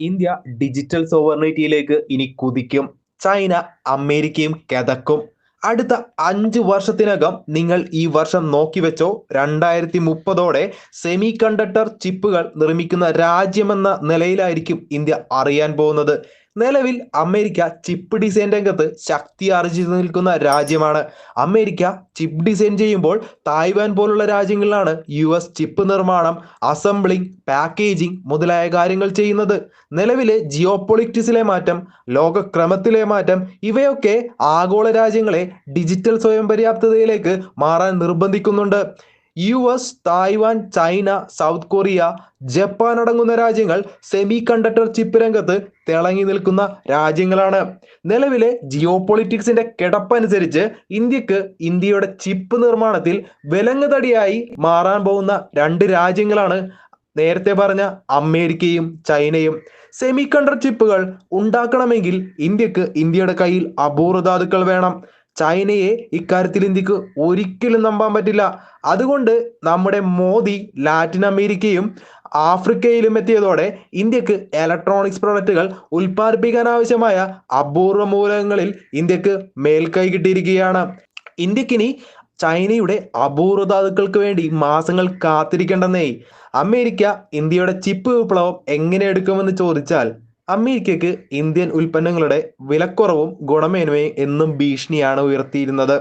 India digital സോവർണിറ്റിയിലേക്ക് ഇനി കുതിക്കും. China അമേരിക്കയും കിതക്കും. അടുത്ത അഞ്ച് വർഷത്തിനകം നിങ്ങൾ ഈ വർഷം നോക്കി വെച്ചോ രണ്ടായിരത്തി മുപ്പതോടെ സെമി കണ്ടക്ടർ ചിപ്പുകൾ നിർമ്മിക്കുന്ന രാജ്യമെന്ന നിലയിലായിരിക്കും ഇന്ത്യ അറിയാൻ പോകുന്നത്. നിലവിൽ അമേരിക്ക ചിപ്പ് ഡിസൈൻ രംഗത്ത് ശക്തി ആർജിച്ചു നിൽക്കുന്ന രാജ്യമാണ്. അമേരിക്ക ചിപ്പ് ഡിസൈൻ ചെയ്യുമ്പോൾ തായ്വാൻ പോലുള്ള രാജ്യങ്ങളിലാണ് യു എസ് ചിപ്പ് നിർമ്മാണം അസംബ്ലിംഗ് പാക്കേജിംഗ് മുതലായ കാര്യങ്ങൾ ചെയ്യുന്നത്. നിലവിലെ ജിയോ പൊളിറ്റിക്സിലെ മാറ്റം ലോകക്രമത്തിലെ മാറ്റം ഇവയൊക്കെ ആഗോള രാജ്യങ്ങളെ ഡിജിറ്റൽ സ്വയം പര്യാപ്തതയിലേക്ക് മാറാൻ നിർബന്ധിക്കുന്നുണ്ട്. U S Taiwan China South Korea Japan അടങ്ങുന്ന രാജ്യങ്ങൾ സെമി കണ്ടക്ടർ ചിപ്പ് രംഗത്ത് തിളങ്ങി നിൽക്കുന്ന രാജ്യങ്ങളാണ്. നിലവിലെ ജിയോ പൊളിറ്റിക്സിന്റെ കിടപ്പനുസരിച്ച് ഇന്ത്യയ്ക്ക് ഇന്ത്യയുടെ ചിപ്പ് നിർമ്മാണത്തിൽ വിലങ്ങുതടിയായി മാറാൻ പോകുന്ന രണ്ട് രാജ്യങ്ങളാണ് നേരത്തെ പറഞ്ഞ അമേരിക്കയും ചൈനയും. സെമി കണ്ടക്ടർ ചിപ്പുകൾ ഉണ്ടാക്കണമെങ്കിൽ ഇന്ത്യയ്ക്ക് ഇന്ത്യയുടെ കയ്യിൽ അപൂർവധാതുക്കൾ വേണം. ചൈനയെ ഇക്കാര്യത്തിൽ ഇന്ത്യയ്ക്ക് ഒരിക്കലും നമ്പാൻ പറ്റില്ല. അതുകൊണ്ട് നമ്മുടെ മോദി ലാറ്റിൻ അമേരിക്കയും ആഫ്രിക്കയിലും എത്തിയതോടെ ഇന്ത്യയ്ക്ക് ഇലക്ട്രോണിക്സ് പ്രൊഡക്റ്റുകൾ ഉൽപ്പാദിപ്പിക്കാൻ ആവശ്യമായ അപൂർവ മൂലകങ്ങളിൽ ഇന്ത്യയ്ക്ക് മേൽക്കൈ കിട്ടിയിരിക്കുകയാണ്. ഇന്ത്യക്കിനി ചൈനയുടെ അപൂർവ ധാതുക്കൾക്ക് വേണ്ടി മാസങ്ങൾ കാത്തിരിക്കേണ്ടെന്നേ. അമേരിക്ക ഇന്ത്യയുടെ ചിപ്പ് വിപ്ലവം എങ്ങനെ എടുക്കുമെന്ന് ചോദിച്ചാൽ അമേരിക്കയ്ക്ക് ഇന്ത്യൻ ഉൽപ്പന്നങ്ങളുടെ വിലക്കുറവും ഗുണമേന്മയും എന്നും ഭീഷണിയാണ് ഉയർത്തിയിരുന്നത്.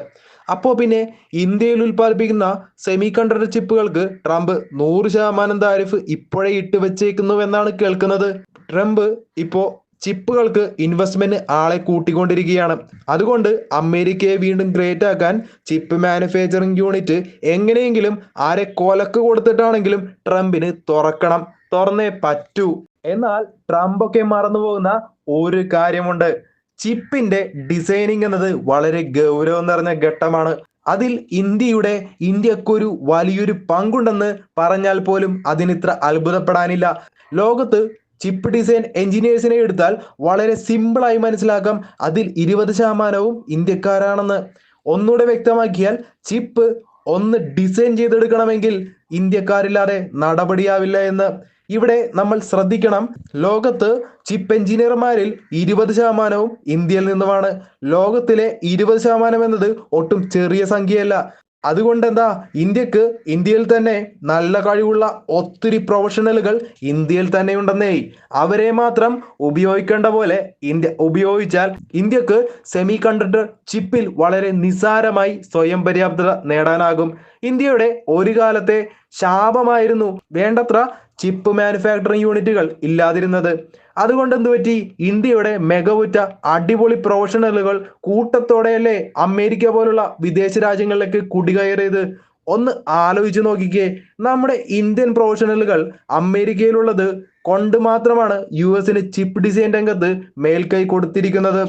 അപ്പോൾ പിന്നെ ഇന്ത്യയിൽ ഉൽപ്പാദിപ്പിക്കുന്ന സെമി കണ്ടക്ടർ ചിപ്പുകൾക്ക് ട്രംപ് നൂറ് ശതമാനം താരിഫ് ഇപ്പോഴേ ഇട്ട് വെച്ചേക്കുന്നുവെന്നാണ് കേൾക്കുന്നത്. ട്രംപ് ഇപ്പോൾ ചിപ്പുകൾക്ക് ഇൻവെസ്റ്റ്മെന്റ് ആളെ കൂട്ടിക്കൊണ്ടിരിക്കുകയാണ്. അതുകൊണ്ട് അമേരിക്കയെ വീണ്ടും ഗ്രേറ്റ് ആക്കാൻ ചിപ്പ് മാനുഫാക്ചറിംഗ് യൂണിറ്റ് എങ്ങനെയെങ്കിലും ആരെ കൊലക്ക് കൊടുത്തിട്ടാണെങ്കിലും ട്രംപിന് തുറക്കണം. തുറന്നേ പറ്റൂ. എന്നാൽ ട്രംപ് ഒക്കെ മറന്നുപോകുന്ന ഒരു കാര്യമുണ്ട്. ചിപ്പിന്റെ ഡിസൈനിങ് എന്നത് വളരെ ഗൗരവം നിറഞ്ഞ ഘട്ടമാണ്. അതിൽ ഇന്ത്യയുടെ ഇന്ത്യക്കൊരു വലിയൊരു പങ്കുണ്ടെന്ന് പറഞ്ഞാൽ പോലും അതിനിത്ര അത്ഭുതപ്പെടാനില്ല. ലോകത്ത് ചിപ്പ് ഡിസൈൻ എഞ്ചിനീയേഴ്സിനെ എടുത്താൽ വളരെ സിമ്പിളായി മനസ്സിലാക്കാം. അതിൽ ഇരുപത് ശതമാനവും ഇന്ത്യക്കാരാണെന്ന്. ഒന്നുകൂടെ വ്യക്തമാക്കിയാൽ ചിപ്പ് ഒന്ന് ഡിസൈൻ ചെയ്തെടുക്കണമെങ്കിൽ ഇന്ത്യക്കാരില്ലാതെ നടപടിയാവില്ല എന്ന്. ഇവിടെ നമ്മൾ ശ്രദ്ധിക്കണം. ലോകത്ത് ചിപ്പ് എഞ്ചിനീയർമാരിൽ ഇരുപത് ശതമാനവും ഇന്ത്യയിൽ നിന്നുമാണ്. ലോകത്തിലെ ഇരുപത് ശതമാനം എന്നത് ഒട്ടും ചെറിയ സംഖ്യയല്ല. അതുകൊണ്ട് എന്താ ഇന്ത്യയ്ക്ക് ഇന്ത്യയിൽ തന്നെ നല്ല കഴിവുള്ള ഒത്തിരി പ്രൊഫഷണലുകൾ ഇന്ത്യയിൽ തന്നെ ഉണ്ടെന്നേ. അവരെ മാത്രം ഉപയോഗിക്കേണ്ട പോലെ ഇന്ത്യ ഉപയോഗിച്ചാൽ ഇന്ത്യയ്ക്ക് സെമി കണ്ടക്ടർ ചിപ്പിൽ വളരെ നിസാരമായി സ്വയം പര്യാപ്തത നേടാനാകും. ഇന്ത്യയുടെ ഒരു കാലത്തെ ശാപമായിരുന്നു. വേണ്ടത്ര ചിപ്പ് മാനുഫാക്ചറിംഗ് യൂണിറ്റുകൾ ഇല്ലാതിരുന്നത്. അതുകൊണ്ട് എന്തുപറ്റി ഇന്ത്യയുടെ മികവുറ്റ അടിപൊളി പ്രൊഫഷണലുകൾ കൂട്ടത്തോടെയല്ലേ അമേരിക്ക പോലുള്ള വിദേശ രാജ്യങ്ങളിലേക്ക് കുടികയറിയത്? ഒന്ന് ആലോചിച്ച് നോക്കിക്കേ. നമ്മുടെ ഇന്ത്യൻ പ്രൊഫഷണലുകൾ അമേരിക്കയിലുള്ളത് കൊണ്ട് മാത്രമാണ് യു എസിന് ചിപ്പ് ഡിസൈൻ രംഗത്ത് മേൽക്കൈ കൊടുത്തിരിക്കുന്നത്.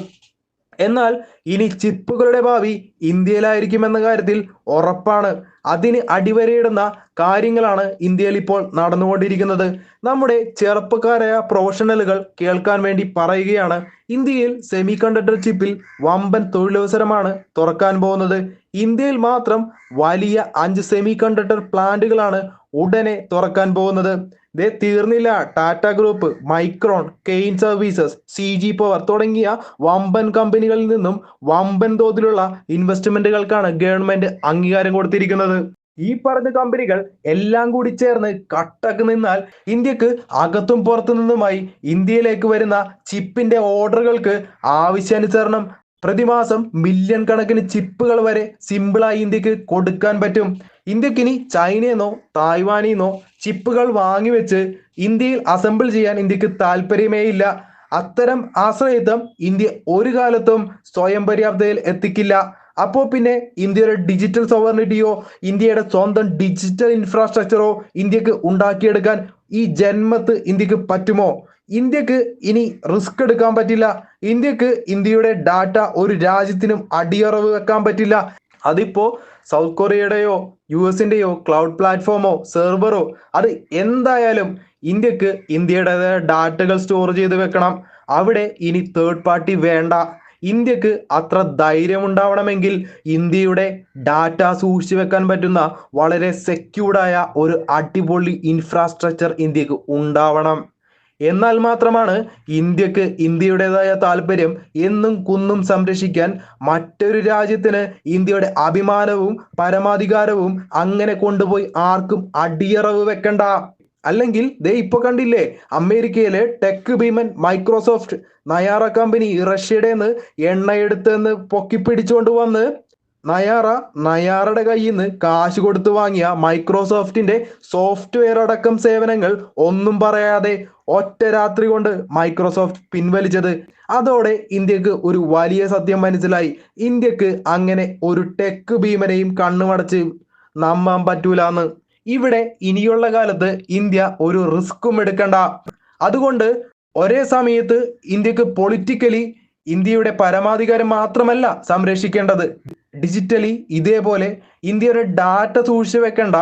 എന്നാൽ ഇനി ചിപ്പുകളുടെ ഭാവി ഇന്ത്യയിലായിരിക്കുമെന്ന കാര്യത്തിൽ ഉറപ്പാണ്. അതിന് അടിവരയിടുന്ന കാര്യങ്ങളാണ് ഇന്ത്യയിൽ ഇപ്പോൾ നടന്നുകൊണ്ടിരിക്കുന്നത്. നമ്മുടെ ചെറുപ്പക്കാരായ പ്രൊഫഷണലുകൾ കേൾക്കാൻ വേണ്ടി പറയുകയാണ് ഇന്ത്യയിൽ സെമി കണ്ടക്ടർ ചിപ്പിൽ വമ്പൻ തൊഴിലവസരമാണ് തുറക്കാൻ പോകുന്നത്. ഇന്ത്യയിൽ മാത്രം വലിയ അഞ്ച് സെമി കണ്ടക്ടർ പ്ലാന്റുകളാണ് ഉടനെ തുറക്കാൻ പോകുന്നത്. ദേ തീർന്നില്ല. Tata group Micron Kaynes services C G power തുടങ്ങിയ വമ്പൻ കമ്പനികളിൽ നിന്നും വമ്പൻ തോതിലുള്ള ഇൻവെസ്റ്റ്മെന്റുകൾക്കാണ് ഗവൺമെന്റ് അംഗീകാരം കൊടുത്തിരിക്കുന്നത്. ഈ പറഞ്ഞ കമ്പനികൾ എല്ലാം കൂടി ചേർന്ന് കട്ടക്ക് നിന്നാൽ ഇന്ത്യയ്ക്ക് അകത്തും പുറത്തു നിന്നുമായി ഇന്ത്യയിലേക്ക് വരുന്ന ചിപ്പിന്റെ ഓർഡറുകൾക്ക് ആവശ്യാനുസരണം പ്രതിമാസം മില്യൺ കണക്കിന് ചിപ്പുകൾ വരെ സിമ്പിളായി ഇന്ത്യയ്ക്ക് കൊടുക്കാൻ പറ്റും. ഇന്ത്യക്കിനി ചൈനയെന്നോ തായ്വാനിന്നോ ചിപ്പുകൾ വാങ്ങിവെച്ച് ഇന്ത്യയിൽ അസംബിൾ ചെയ്യാൻ ഇന്ത്യയ്ക്ക് താല്പര്യമേ ഇല്ല. അത്തരം ആശ്രയത്വം ഇന്ത്യ ഒരു കാലത്തും സ്വയം പര്യാപ്തതയിൽ എത്തിക്കില്ല. അപ്പോ പിന്നെ ഇന്ത്യയുടെ ഡിജിറ്റൽ സോവർണിറ്റിയോ ഇന്ത്യയുടെ സ്വന്തം ഡിജിറ്റൽ ഇൻഫ്രാസ്ട്രക്ചറോ ഇന്ത്യയ്ക്ക് ഉണ്ടാക്കിയെടുക്കാൻ ഈ ജന്മത്ത് ഇന്ത്യയ്ക്ക് പറ്റുമോ? ഇന്ത്യയ്ക്ക് ഇനി റിസ്ക് എടുക്കാൻ പറ്റില്ല. ഇന്ത്യയ്ക്ക് ഇന്ത്യയുടെ ഡാറ്റ ഒരു രാജ്യത്തിനും അടിയറവ് വെക്കാൻ പറ്റില്ല. അതിപ്പോ സൗത്ത് കൊറിയയുടെയോ യു എസിന്റെയോ ക്ലൗഡ് പ്ലാറ്റ്ഫോമോ സെർവറോ അത് എന്തായാലും ഇന്ത്യയ്ക്ക് ഇന്ത്യയുടെ ഡാറ്റകൾ സ്റ്റോർ ചെയ്ത് വെക്കണം. അവിടെ ഇനി തേർഡ് പാർട്ടി വേണ്ട. ഇന്ത്യയ്ക്ക് അത്ര ധൈര്യം ഉണ്ടാവണമെങ്കിൽ ഇന്ത്യയുടെ ഡാറ്റ സൂക്ഷിച്ചു വെക്കാൻ പറ്റുന്ന വളരെ സെക്യൂർഡായ ഒരു അടിപൊളി ഇൻഫ്രാസ്ട്രക്ചർ ഇന്ത്യയ്ക്ക് ഉണ്ടാവണം. എന്നാൽ മാത്രമാണ് ഇന്ത്യയ്ക്ക് ഇന്ത്യയുടേതായ താല്പര്യം എന്നും കുന്നും സംരക്ഷിക്കാൻ മറ്റൊരു രാജ്യത്തിന് ഇന്ത്യയുടെ അഭിമാനവും പരമാധികാരവും അങ്ങനെ കൊണ്ടുപോയി ആർക്കും അടിയറവ് വെക്കണ്ട. അല്ലെങ്കിൽ ദേ ഇപ്പൊ കണ്ടില്ലേ അമേരിക്കയിലെ ടെക് ഭീമൻ മൈക്രോസോഫ്റ്റ് നയാറ കമ്പനി റഷ്യയുടെ എണ്ണയെടുത്തെന്ന് പൊക്കിപ്പിടിച്ചുകൊണ്ട് വന്ന് നയാറ നയാറയുടെ കയ്യിൽ നിന്ന് കാശ് കൊടുത്തു വാങ്ങിയ മൈക്രോസോഫ്റ്റിന്റെ സോഫ്റ്റ്വെയർ അടക്കം സേവനങ്ങൾ ഒന്നും പറയാതെ ഒറ്റ രാത്രി കൊണ്ട് മൈക്രോസോഫ്റ്റ് പിൻവലിച്ചത്. അതോടെ ഇന്ത്യയ്ക്ക് ഒരു വലിയ സത്യം മനസ്സിലായി. ഇന്ത്യയ്ക്ക് അങ്ങനെ ഒരു ടെക് ഭീമനെയും കണ്ണുമടച്ച് നമ്മാൻ പറ്റൂല എന്ന് ഇവിടെ ഇനിയുള്ള കാലത്ത് ഇന്ത്യ ഒരു റിസ്ക്കും എടുക്കണ്ട. അതുകൊണ്ട് ഒരേ സമയത്ത് ഇന്ത്യയ്ക്ക് പൊളിറ്റിക്കലി ഇന്ത്യയുടെ പരമാധികാരം മാത്രമല്ല സംരക്ഷിക്കേണ്ടത്. ഡിജിറ്റലി ഇതേപോലെ ഇന്ത്യയുടെ ഡാറ്റ സൂക്ഷിച്ചു വെക്കേണ്ട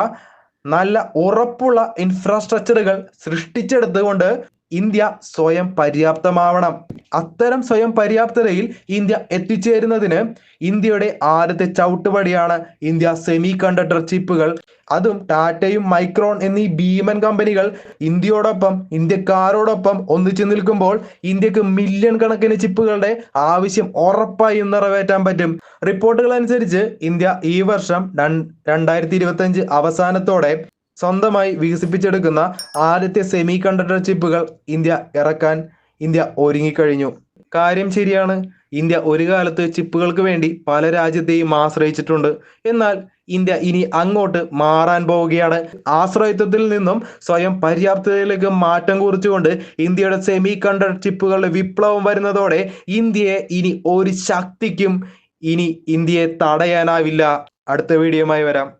നല്ല ഉറപ്പുള്ള ഇൻഫ്രാസ്ട്രക്ചറുകൾ സൃഷ്ടിച്ചെടുത്തുകൊണ്ട് ഇന്ത്യ സ്വയം പര്യാപ്തമാവണം. അത്തരം സ്വയം പര്യാപ്തതയിൽ ഇന്ത്യ എത്തിച്ചേരുന്നതിന് ഇന്ത്യയുടെ ആദ്യത്തെ ചവിട്ടുപടിയാണ് ഇന്ത്യ സെമി കണ്ടക്ടർ ചിപ്പുകൾ. അതും ടാറ്റയും മൈക്രോൺ എന്നീ ഭീമൻ കമ്പനികൾ ഇന്ത്യയോടൊപ്പം ഇന്ത്യക്കാരോടൊപ്പം ഒന്നിച്ചു നിൽക്കുമ്പോൾ ഇന്ത്യയ്ക്ക് മില്യൺ കണക്കിന് ചിപ്പുകളുടെ ആവശ്യം ഉറപ്പായി നിറവേറ്റാൻ പറ്റും. റിപ്പോർട്ടുകൾ അനുസരിച്ച് ഇന്ത്യ ഈ വർഷം രണ്ടായിരത്തി ഇരുപത്തി അവസാനത്തോടെ സ്വന്തമായി വികസിപ്പിച്ചെടുക്കുന്ന ആദ്യത്തെ സെമി കണ്ടക്ടർ ചിപ്പുകൾ ഇന്ത്യ ഇറക്കാൻ ഇന്ത്യ ഒരുങ്ങിക്കഴിഞ്ഞു. കാര്യം ശരിയാണ് ഇന്ത്യ ഒരു കാലത്ത് ചിപ്പുകൾക്ക് വേണ്ടി പല രാജ്യത്തെയും ആശ്രയിച്ചിട്ടുണ്ട്. എന്നാൽ ഇന്ത്യ ഇനി അങ്ങോട്ട് മാറാൻ പോവുകയാണ്. ആശ്രയത്വത്തിൽ നിന്നും സ്വയം പര്യാപ്തതയിലേക്ക് മാറ്റം കുറിച്ചുകൊണ്ട് ഇന്ത്യയുടെ സെമി കണ്ടക്ടർ ചിപ്പുകളുടെ വിപ്ലവം വരുന്നതോടെ ഇന്ത്യയെ ഇനി ഒരു ശക്തിക്കും ഇനി ഇന്ത്യയെ തടയാനാവില്ല. അടുത്ത വീഡിയോമായി വരാം.